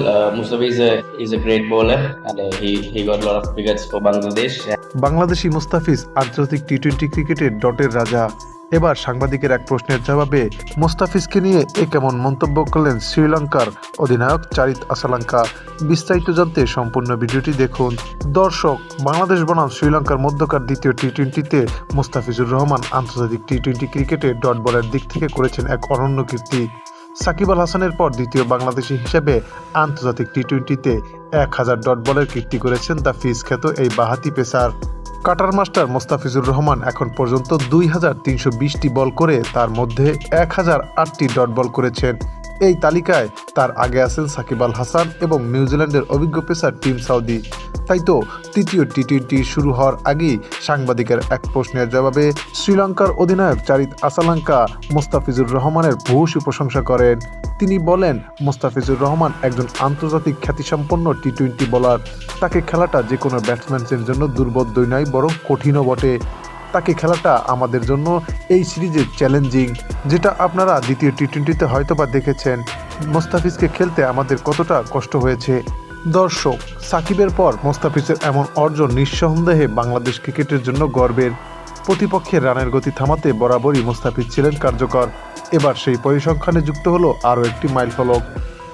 Uh, Mustafa is a is a great bowler and uh. Bangladeshi Mustafiz আন্তর্জাতিক T twenty ক্রিকেটের ডটের রাজা। এবার সাংবাদিকের এক প্রশ্নের জবাবে মুস্তাফিজকে নিয়ে এ কেমন মন্তব্য করলেন শ্রীলঙ্কার অধিনায়ক চারিত আসালাঙ্কা? বিস্তারিত জানতে সম্পূর্ণ ভিডিওটি দেখুন। দর্শক বাংলাদেশ বনাম শ্রীলঙ্কার মধ্যকার দ্বিতীয় টি টোয়েন্টিতে মুস্তাফিজুর রহমান আন্তর্জাতিক টি টোয়েন্টি ক্রিকেটে ডট বলের দিক থেকে করেছেন এক অনন্য কীর্তি। সাকিব আল হাসানের পর দ্বিতীয় বাংলাদেশি হিসেবে আন্তর্জাতিক টি টোয়েন্টিতে এক হাজার ডট বলের কীর্তি করেছেন ফিস খ্যাত এই বাহাতি pacer. Cutter master Mustafizur Rahman এখন পর্যন্ত দুই হাজার তিনশো বিশটি বল করে তার মধ্যে এক হাজার আটটি ডট বল করেছেন। এই তালিকায় তার আগে আছেন সাকিব আল হাসান এবং নিউজিল্যান্ডের অভিজ্ঞ পেসার টিম সাউদি। তাই তো তৃতীয় টি টোয়েন্টি শুরু হওয়ার আগেই সাংবাদিকের এক প্রশ্নের জবাবে শ্রীলঙ্কার অধিনায়ক চারিত আসালাঙ্কা মোস্তাফিজুর রহমানের ভূয়সী প্রশংসা করেন। তিনি বলেন, মোস্তাফিজুর রহমান একজন আন্তর্জাতিক খ্যাতিসম্পন্ন টি টোয়েন্টি বোলার। তাকে খেলাটা যে কোনো ব্যাটসম্যানের জন্য দুর্বোধ্যই নয়, বরং কঠিনও বটে। তাকে খেলাটা আমাদের জন্য এই সিরিজে চ্যালেঞ্জিং, যেটা আপনারা দ্বিতীয় টি টোয়েন্টিতে হয়তোবা দেখেছেন। মোস্তাফিজকে খেলতে আমাদের কতটা কষ্ট হয়েছে? দর্শক, সাকিবের পর মোস্তাফিজের এমন অর্জন নিঃসন্দেহে বাংলাদেশ ক্রিকেটের জন্য গর্বের। প্রতিপক্ষের রানের গতি থামাতে বরাবরই মোস্তাফিজ ছিলেন কার্যকর। এবার সেই পরিসংখ্যানে যুক্ত হলো আরও একটি মাইল ফলক।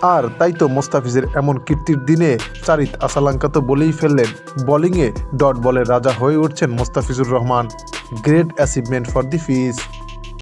আর তাই তো মোস্তাফিজের এমন কীর্তির দিনে চারিত আসালাঙ্কা তো বলেই ফেললেন, বোলিংয়ে ডট বলের রাজা হয়ে উঠছেন Mustafizur Rahman. Great achievement for the Fizz